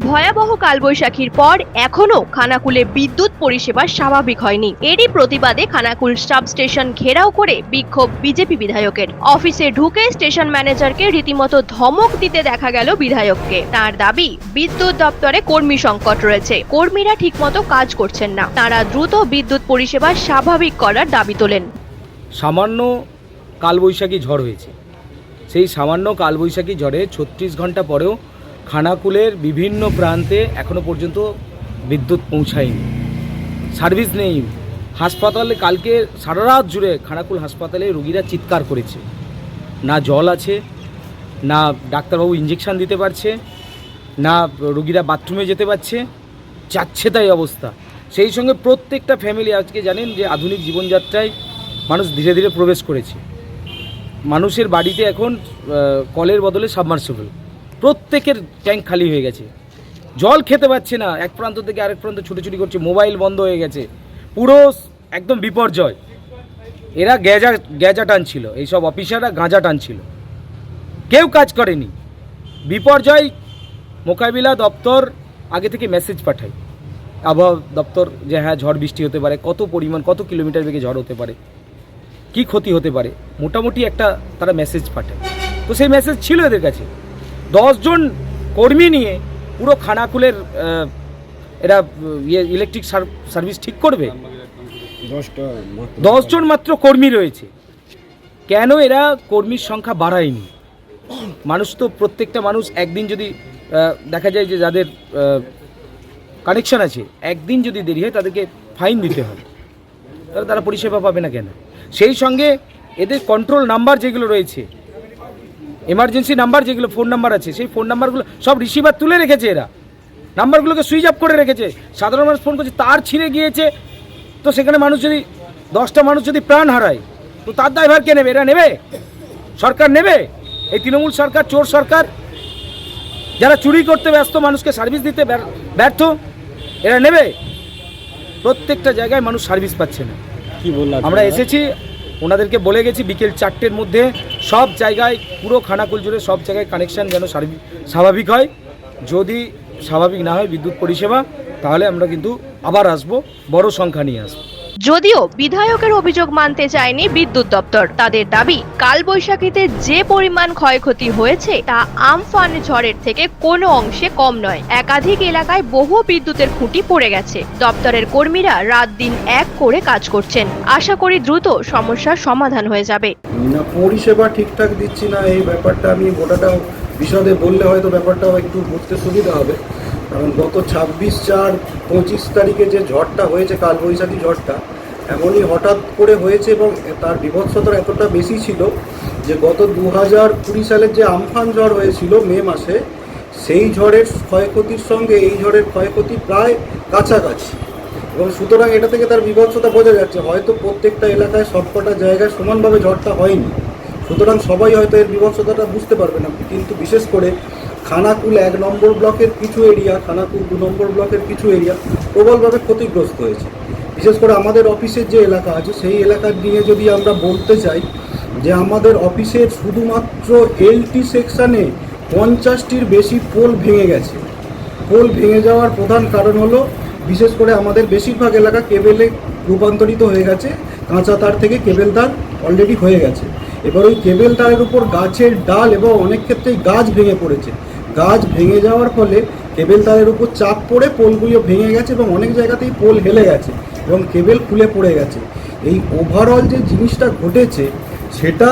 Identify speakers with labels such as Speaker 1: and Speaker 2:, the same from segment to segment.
Speaker 1: ভয়াবহ কালবৈশাখীর পর এখনও খানাকুলে বিদ্যুৎ পরিষেবা স্বাভাবিক হয়নি। এরই প্রতিবাদে খানাকুল সাব স্টেশন ঘেরাও করে বিক্ষোভ বিজেপি বিধায়কের। অফিসে ঢুকে স্টেশন ম্যানেজারকে রীতিমতো ধমক দিতে দেখা গেল বিধায়ককে। তার দাবি, বিদ্যুৎ দপ্তরে কর্মী সংকট রয়েছে। কর্মীরা ঠিকমতো কাজ করছেন না। তারা দ্রুত বিদ্যুৎ পরিষেবা স্বাভাবিক করার দাবি তোলেন।
Speaker 2: সামান্য কালবৈশাখী ঝড় হয়েছে। সেই সামান্য কালবৈশাখী ঝড়ে ছত্রিশ ঘণ্টা পরেও খানাকুলের বিভিন্ন প্রান্তে এখনও পর্যন্ত বিদ্যুৎ পৌঁছায়নি। সার্ভিস নেই। হাসপাতালে কালকে সারা রাত জুড়ে খানাকুল হাসপাতালে রুগীরা চিৎকার করেছে। না জল আছে, না ডাক্তারবাবু ইঞ্জেকশান দিতে পারছে, না রুগীরা বাথরুমে যেতে পারছে, যাচ্ছে তাই অবস্থা। সেই সঙ্গে প্রত্যেকটা ফ্যামিলি আজকে জানেন যে আধুনিক জীবনযাত্রায় মানুষ ধীরে ধীরে প্রবেশ করেছে। মানুষের বাড়িতে এখন কলের বদলে সাবমার্সিবল প্রত্যেকের ট্যাঙ্ক খালি হয়ে গেছে। জল খেতে পাচ্ছে না। এক প্রান্ত থেকে আরেক প্রান্ত ছুটোছুটি করছে, মোবাইল বন্ধ হয়ে গেছে। পুরো একদম বিপর্যয়। এরা গ্যাজা গ্যাজা টানছিল। এইসব অফিসাররা গাঁজা টানছিল। কেউ কাজ করেনি। বিপর্যয়, মোকাবিলা দপ্তর আগে থেকে মেসেজ পাঠায়। আবহাওয়া দপ্তর যে হ্যাঁ ঝড় বৃষ্টি হতে পারে, কত পরিমাণ, কত কিলোমিটার বেগে ঝড় হতে পারে, কি ক্ষতি হতে পারে, মোটামুটি একটা তারা মেসেজ পাঠায়। তো সেই মেসেজ ছিল এদের কাছে। দশজন কর্মী নিয়ে পুরো খানাকুলের এরা ইয়ে ইলেকট্রিক সার্ভিস ঠিক করবে? দশজন মাত্র কর্মী রয়েছে। কেন এরা কর্মীর সংখ্যা বাড়ায়নি? মানুষ তো প্রত্যেকটা মানুষ একদিন যদি দেখা যায় যে যাদের কানেকশন আছে একদিন যদি দেরি হয় তাদেরকে ফাইন দিতে হয়। তাহলে তারা পরিষেবা পাবে না কেন? সেই সঙ্গে এদের কন্ট্রোল নাম্বার যেগুলো রয়েছে এমার্জেন্সি নাম্বার যেগুলো ফোন নাম্বার আছে সেই ফোন নাম্বারগুলো সব রিসিভার তুলে রেখেছে এরা। নাম্বারগুলোকে সুইচ অফ করে রেখেছে। সাধারণ মানুষ ফোন করছে তার ছিঁড়ে গিয়েছে। তো সেখানে মানুষ যদি দশটা মানুষ যদি প্রাণ হারায় তো তার দায়ভার কে নেবে? এরা নেবে? সরকার নেবে? এই তৃণমূল সরকার চোর সরকার যারা চুরি করতে ব্যস্ত মানুষকে সার্ভিস দিতে ব্যর- ব্যর্থ এরা নেবে? প্রত্যেকটা জায়গায় মানুষ সার্ভিস পাচ্ছে না।
Speaker 3: কি বললাম
Speaker 2: আমরা এসেছি ওনাদেরকে বলে গেছি, বিকেল চারটের মধ্যে সব জায়গায়, পুরো খানাকুল জুড়ে সব জায়গায় কানেকশান যেন স্বাভাবিক হয়। যদি স্বাভাবিক না হয় বিদ্যুৎ পরিষেবা, তাহলে আমরা কিন্তু আবার আসব, বড় সংখ্যা নিয়ে আসব।
Speaker 1: যদিও বিধায়কের অভিযোগ মানতে চায়নি বিদ্যুৎ দপ্তর। তাদের দাবি, কালবৈশাখীতে যে পরিমাণ ক্ষয়ক্ষতি হয়েছে তা আমফান ঝড়ের থেকে কোনো অংশে কম নয়। একাধিক এলাকায় বহু বিদ্যুতের খুঁটি পড়ে গেছে। দপ্তরের কর্মীরা রাত দিন এক করে কাজ করছেন। আশা করি দ্রুত সমস্যার সমাধান হয়ে যাবে।
Speaker 4: না, পরিষেবা ঠিকঠাক দিচ্ছি না, এই ব্যাপারটা আমি গোটাটাও বিশদে বললে হয়তো ব্যাপারটাও একটু বুঝতে সুবিধা হবে। কারণ গত ছাব্বিশ চার পঁচিশ তারিখে যে ঝড়টা হয়েছে, কালবৈশাখী ঝড়টা, এমনই হঠাৎ করে হয়েছে এবং তার বিভৎসতা এতটা বেশি ছিল যে গত দু হাজার কুড়ি সালের যে আমফান ঝড় হয়েছিল মে মাসে, সেই ঝড়ের ক্ষয়ক্ষতির সঙ্গে এই ঝড়ের ক্ষয়ক্ষতি প্রায় কাছাকাছি। এবং সুতরাং এটা থেকে তার বিভৎসতা বোঝা যাচ্ছে, হয়তো প্রত্যেকটা এলাকায় সবকটা জায়গায় সমানভাবে ঝড়টা হয়নি। সুতরাং সবাই হয়তো এর বিভৎসতাটা বুঝতে পারবে না, কিন্তু বিশেষ করে খানাকুল এক নম্বর ব্লকের কিছু এরিয়া, খানাকুল দু নম্বর ব্লকের কিছু এরিয়া প্রবলভাবে ক্ষতিগ্রস্ত হয়েছে। বিশেষ করে আমাদের অফিসের যে এলাকা আছে, সেই এলাকার নিয়ে যদি আমরা বলতে চাই যে আমাদের অফিসের শুধুমাত্র এলটি সেকশানে পঞ্চাশটির বেশি পোল ভেঙে গেছে। পোল ভেঙে যাওয়ার প্রধান কারণ হলো, বিশেষ করে আমাদের বেশিরভাগ এলাকা কেবেলে রূপান্তরিত হয়ে গেছে, কাঁচা তার থেকে কেবেল তার অলরেডি হয়ে গেছে। এবার ওই কেবেল তারের উপর গাছের ডাল এবং অনেক ক্ষেত্রেই গাছ ভেঙে পড়েছে। গাছ ভেঙে যাওয়ার ফলে কেবেল তারের উপর চাপ পড়ে পোলগুলো ভেঙে গেছে এবং অনেক জায়গাতেই পোল হেলে গেছে এবং কেবেল খুলে পড়ে গেছে। এই ওভারঅল যে জিনিসটা ঘটেছে, সেটা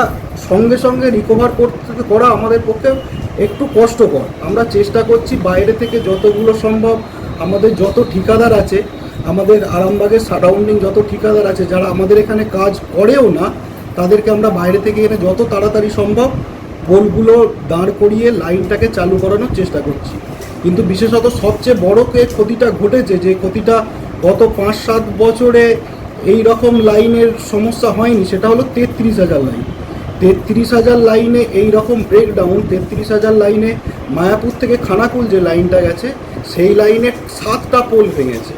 Speaker 4: সঙ্গে সঙ্গে রিকভার করতে করা আমাদের পক্ষে একটু কষ্টকর। আমরা চেষ্টা করছি বাইরে থেকে যতগুলো সম্ভব আমাদের যত ঠিকাদার আছে, আমাদের আরামবাগের সারাউন্ডিং যত ঠিকাদার আছে, যারা আমাদের এখানে কাজ করেও না তাদেরকে আমরা বাইরে থেকে এনে যত তাড়াতাড়ি সম্ভব পোলগুলো দাঁড় করিয়ে লাইনটাকে চালু করানোর চেষ্টা করছি। কিন্তু বিশেষত সবচেয়ে বড় যে ক্ষতিটা ঘটেছে, যে ক্ষতিটা গত পাঁচ সাত বছরে এই রকম লাইনের সমস্যা হয়নি, সেটা হলো তেত্রিশ হাজার লাইন। তেত্রিশ হাজার লাইনে এই রকম ব্রেকডাউন তেত্রিশ হাজার লাইনে মায়াপুর থেকে খানাকুল যে লাইনটা গেছে, সেই লাইনে সাতটা পোল ভেঙেছে।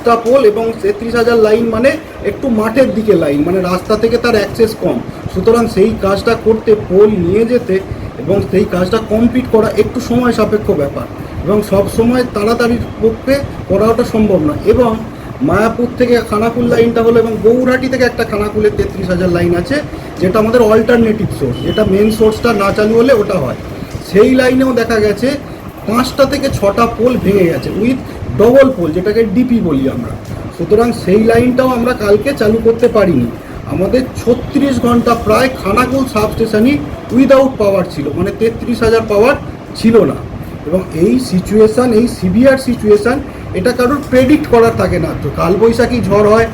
Speaker 4: সাতটা পোল এবং তেত্রিশ হাজার লাইন মানে একটু মাঠের দিকে লাইন মানে রাস্তা থেকে তার অ্যাক্সেস কম। সুতরাং সেই কাজটা করতে পোল নিয়ে যেতে এবং সেই কাজটা কমপ্লিট করা একটু সময় সাপেক্ষ ব্যাপার। এবং সব সময় তাড়াতাড়ির পক্ষে করা ওটা সম্ভব নয়। এবং মায়াপুর থেকে খানাকুল লাইনটা হলো এবং গৌরহাটি থেকে একটা খানাকুলের তেত্রিশ হাজার লাইন আছে, যেটা আমাদের অল্টারনেটিভ সোর্স যেটা মেন সোর্সটা না চালু হলে ওটা হয়। সেই লাইনেও দেখা গেছে, পাঁচটা থেকে ছটা পোল ভেঙে গেছে। উইথ ডবল পোল, যেটাকে ডিপি বলি আমরা। সুতরাং সেই লাইনটাও আমরা কালকে চালু করতে পারিনি। আমাদের ছত্রিশ ঘণ্টা প্রায় খানাকুল সাবস্টেশনই উইদাউট পাওয়ার ছিল মানে তেত্রিশ হাজার পাওয়ার ছিল না। এবং এই সিচুয়েশান, এই সিভিয়ার সিচুয়েশান, এটা কারোর প্রেডিক্ট করার থাকে না। তো কালবৈশাখী ঝড় হয়,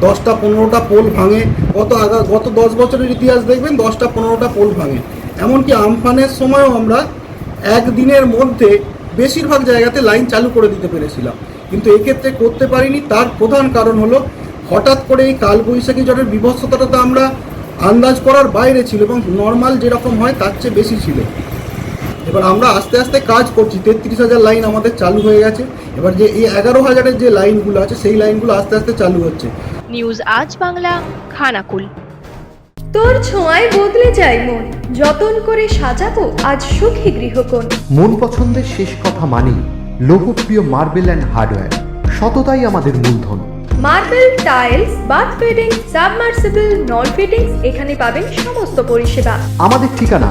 Speaker 4: দশটা পনেরোটা পোল ভাঙে, গত আগা, গত দশ বছরের ইতিহাস দেখবেন, দশটা পনেরোটা পোল ভাঙে। এমনকি আমফানের সময়ও আমরা একদিনের মধ্যে বেশিরভাগ জায়গাতে লাইন চালু করে দিতে পেরেছিলাম। কিন্তু এক্ষেত্রে করতে পারিনি। তার প্রধান কারণ হলো, হঠাৎ করে এই কালবৈশাখী ঝড়ের বিভৎসতাটা তো আমরা আন্দাজ করার বাইরে ছিল এবং নর্মাল যেরকম হয় তার চেয়ে বেশি ছিল। এবার আমরা আস্তে আস্তে কাজ করছি। তেত্রিশ হাজার লাইন আমাদের চালু হয়ে গেছে। এবার যে এই এগারো হাজারের যে লাইনগুলো আছে, সেই লাইনগুলো আস্তে আস্তে চালু হচ্ছে।
Speaker 1: নিউজ আজ বাংলা, খানাকুল।
Speaker 5: তোর ছোঁয়ায় বদলে যায় মন। যতন করে সাজাবো আজ সুখী গৃহকোণ।
Speaker 6: মন পছন্দের শেষ কথা মানি লোকপ্রিয় মার্বেল অ্যান্ড হার্ডওয়্যার। সততাই আমাদের মূলধন।
Speaker 5: Marble tiles bath fitting submersible নল ফিটিংস এখানে পাবেন সমস্ত পরিষেবা।
Speaker 6: আমাদের ঠিকানা